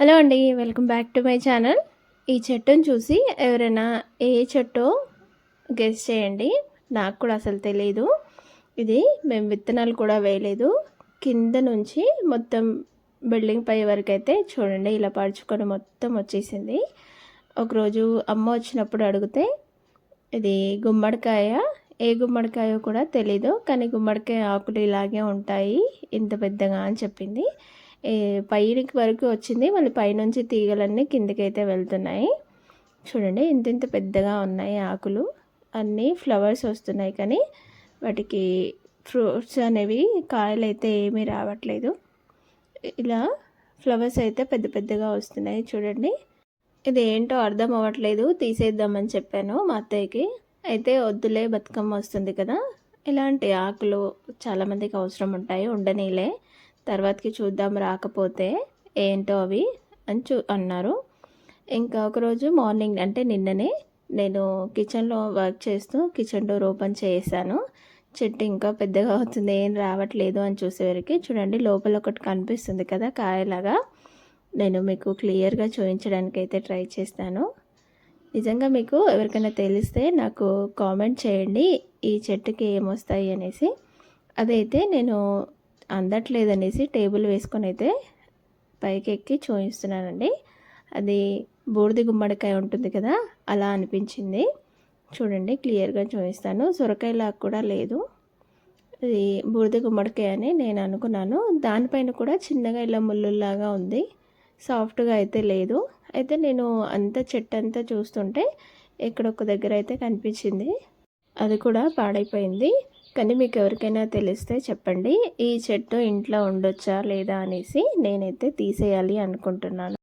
Hello అండి welcome back to my channel. ఈ చెట్టును చూసి ఎవరైనా ఏ చెట్టో గెస్ చేయండి. నాకు కూడా అసలు తెలియదు ఇది మేము విత్తనాలు కూడా వేయలేదు. కింద నుంచి మొత్తం బిల్డింగ్ పై వరకు అయితే చూడండి ఇలా పరుచుకొని మొత్తం వచ్చేసింది. ఒకరోజు అమ్మ వచ్చినప్పుడు అడిగితే ఇది గుమ్మడికాయ? ఏ గుమ్మడికాయో కూడా తెలీదు కానీ గుమ్మడికాయ ఆకులు ఇలాగే ఉంటాయి ఇంత పెద్దగా అని చెప్పింది. పైకి వరకు వచ్చింది. మళ్ళీ పైనుంచి తీగలన్నీ కిందకైతే వెళ్తున్నాయి. చూడండి ఇంత ఇంత పెద్దగా ఉన్నాయి ఆకులు. అన్నీ ఫ్లవర్స్ వస్తున్నాయి కానీ వాటికి ఫ్రూట్స్ అనేవి కాయలు అయితే ఏమీ రావట్లేదు. ఇలా ఫ్లవర్స్ అయితే పెద్ద పెద్దగా వస్తున్నాయి చూడండి. ఇది ఏంటో అర్థం అవ్వట్లేదు. తీసేద్దామని చెప్పాను మా అత్తయ్యకి. అయితే వద్దులే బతుకమ్మ వస్తుంది కదా. ఇలాంటి ఆకులు చాలామందికి అవసరం ఉంటాయి ఉండనీలే. తర్వాతకి చూద్దాం రాకపోతే ఏంటో అవి అని చూ అన్నారు. ఇంకా ఒకరోజు మార్నింగ్ అంటే నిన్ననే నేను కిచెన్లో వర్క్ చేస్తూ కిచెన్ డోర్ ఓపెన్ చేశాను చెట్టు ఇంకా పెద్దగా అవుతుంది ఏం రావట్లేదు అని చూసేవరకు చూడండి లోపల ఒకటి కనిపిస్తుంది కదా కాయలాగా. నేను మీకు క్లియర్గా చూపించడానికి అయితే ట్రై చేస్తాను. నిజంగా మీకు ఎవరికైనా తెలిస్తే నాకు కామెంట్ చేయండి ఈ చెట్టుకి ఏమొస్తాయి అనేసి. అదైతే నేను అందట్లేదనేసి టేబుల్ వేసుకొని అయితే పైకి ఎక్కి చూపిస్తున్నానండి. అది బూడిది గుమ్మడికాయ ఉంటుంది కదా అలా అనిపించింది. చూడండి క్లియర్గా చూపిస్తాను. సొరకాయలా కూడా లేదు. ఇది బూడిద గుమ్మడికాయ అని నేను అనుకున్నాను. దానిపైన కూడా చిన్నగా ఇలా ముళ్ళులాగా ఉంది. సాఫ్ట్గా అయితే లేదు. అయితే నేను అంత చెట్టు అంతా చూస్తుంటే ఎక్కడొక్క దగ్గర అయితే కనిపించింది. అది కూడా పాడైపోయింది. కానీ మీకు ఎవరికైనా తెలిస్తే చెప్పండి. ఈ చెట్టు ఇంట్లో ఉండొచ్చా లేదా అనేసి నేనైతే తీసేయాలి అనుకుంటున్నాను.